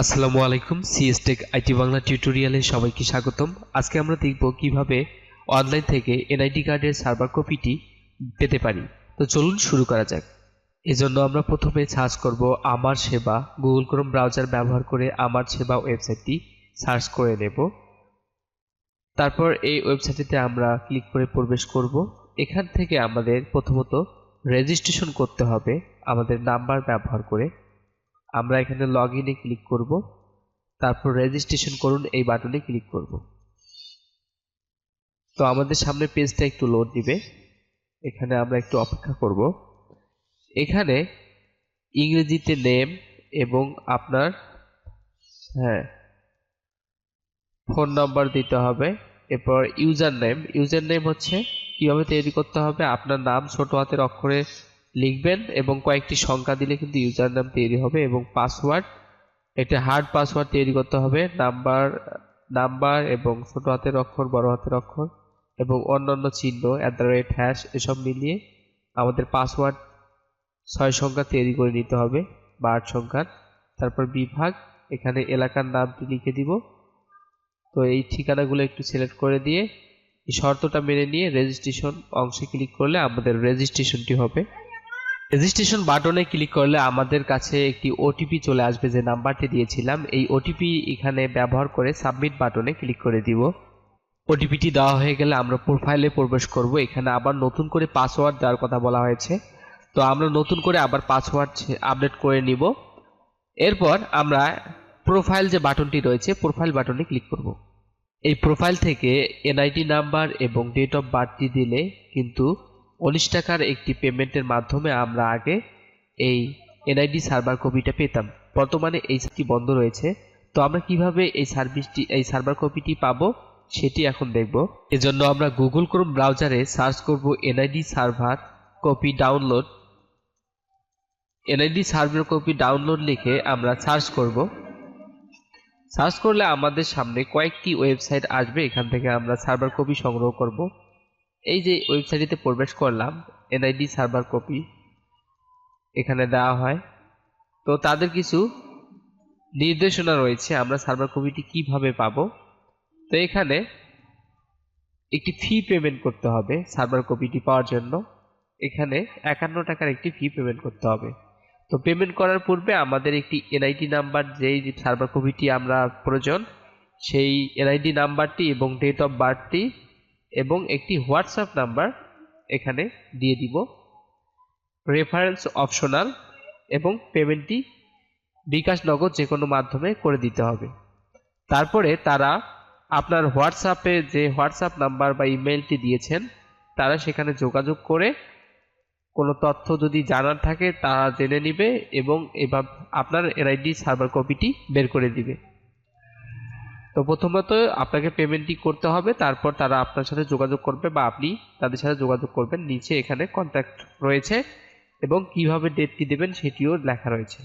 আসসালামু আলাইকুম সিএসটেক আইটি বাংলা টিউটোরিয়ালে সবাইকে স্বাগতম। আজকে আমরা দেখব কীভাবে অনলাইন থেকে এনআইডি কার্ডের সার্ভার কপিটি পেতে পারি। তো চলুন শুরু করা যাক। এজন্য আমরা প্রথমে সার্চ করব আমার সেবা। গুগল ক্রোম ব্রাউজার ব্যবহার করে আমার সেবা ওয়েবসাইটটি সার্চ করে নেব। তারপর এই ওয়েবসাইটটিতে আমরা ক্লিক করে প্রবেশ করব। এখান থেকে আমাদের প্রথমত রেজিস্ট্রেশন করতে হবে, আমাদের নাম্বার ব্যবহার করে। আমরা এখানে লগ ইনে ক্লিক করব। তারপর রেজিস্ট্রেশন করুন, এই বাটনে ক্লিক করব। তো আমাদের সামনে পেজটা একটু লোড দিবে। এখানে আমরা একটু অপেক্ষা করব। এখানে ইংরেজিতে নেম এবং আপনার হ্যাঁ ফোন নাম্বার দিতে হবে। এরপর ইউজার নেম ইউজার নেম হচ্ছে কীভাবে তৈরি করতে হবে, আপনার নাম ছোট হাতের অক্ষরে লিখবেন এবং কয়েকটি সংখ্যা দিলে কিন্তু ইউজার নাম তৈরি হবে এবং পাসওয়ার্ড এটা হার্ড পাসওয়ার্ড তৈরি করতে হবে, নাম্বার নাম্বার এবং ছোট হাতের অক্ষর, বড় হাতের অক্ষর এবং অন্যান্য চিহ্ন অ্যাট দ্য রেট হ্যাশ এসব মিলিয়ে আমাদের পাসওয়ার্ড ছয় সংখ্যা তৈরি করে নিতে হবে বা আট সংখ্যার। তারপর বিভাগ, এখানে এলাকার নামটি লিখে দিব। তো এই ঠিকানাগুলো একটু সিলেক্ট করে দিয়ে এই শর্তটা মেনে নিয়ে রেজিস্ট্রেশন অংশে ক্লিক করলে আমাদের রেজিস্ট্রেশনটি হবে। রেজিস্ট্রেশন বাটনে ক্লিক করলে আমাদের কাছে একটি ওটিপি চলে আসবে, যে নাম্বারটি দিয়েছিলাম। এই ওটিপি এখানে ব্যবহার করে সাবমিট বাটনে ক্লিক করে দিব। ওটিপিটি দেওয়া হয়ে গেলে আমরা প্রোফাইলে প্রবেশ করব। এখানে আবার নতুন করে পাসওয়ার্ড দেওয়ার কথা বলা হয়েছে। তো আমরা নতুন করে আবার পাসওয়ার্ড আপডেট করে নিব। এরপর আমরা প্রোফাইল যে বাটনটি রয়েছে প্রোফাইল বাটনে ক্লিক করব। এই প্রোফাইল থেকে এনআইডি নাম্বার এবং ডেট অফ বার্থটি দিলে কিন্তু উনিশ টাকার একটি পেমেন্টের মাধ্যমে আমরা আগে এই এনআইডি সার্ভার কপিটা পেতাম। বর্তমানে এই সার্ভিসটি বন্ধ রয়েছে। তো আমরা কীভাবে এই সার্ভিসটি, এই সার্ভার কপিটি পাবো সেটি এখন দেখব। এজন্য আমরা গুগল ক্রোম ব্রাউজারে সার্চ করব NID server copy download. NID server copy download লিখে আমরা সার্চ করব। সার্চ করলে আমাদের সামনে কয়েকটি ওয়েবসাইট আসবে। এখান থেকে আমরা সার্ভার কপি সংগ্রহ করব। এই যে ওয়েবসাইটটিতে প্রবেশ করলাম এনআইডি সার্ভার কপি এখানে দেওয়া হয়। তো তাদের কিছু নির্দেশনা রয়েছে, আমরা সার্ভার কপিটি কীভাবে পাব। তো এখানে একটি ফি পেমেন্ট করতে হবে সার্ভার কপিটি পাওয়ার জন্য। এখানে একান্ন টাকার একটি ফি পেমেন্ট করতে হবে। তো পেমেন্ট করার পূর্বে আমাদের একটি এনআইডি নাম্বার যেই সার্ভার কপিটি আমরা প্রয়োজন, সেই এনআইডি নাম্বারটি এবং ডেট অফ বার্থটি এবং একটি হোয়াটসঅ্যাপ নাম্বার এখানে দিয়ে দিব। রেফারেন্স অপশনাল এবং পেমেন্টটি বিকাশ নগদ যে কোনো মাধ্যমে করে দিতে হবে। তারপরে তারা আপনার হোয়াটসঅ্যাপে যে হোয়াটসঅ্যাপ নাম্বার বা ইমেলটি দিয়েছেন, তারা সেখানে যোগাযোগ করে কোনো তথ্য যদি জানার থাকে তারা জেনে নিবে এবং এবার আপনার এনআইডি সার্ভার কপিটি বের করে দিবে। তো প্রথমত আপনাকে পেমেন্টটি করতে হবে, তারপর তারা আপনার সাথে যোগাযোগ করবে বা আপনি তাদের সাথে যোগাযোগ করবেন। নিচে এখানে কন্ট্যাক্ট রয়েছে এবং কীভাবে ডেটটি দেবেন সেটিও লেখা রয়েছে।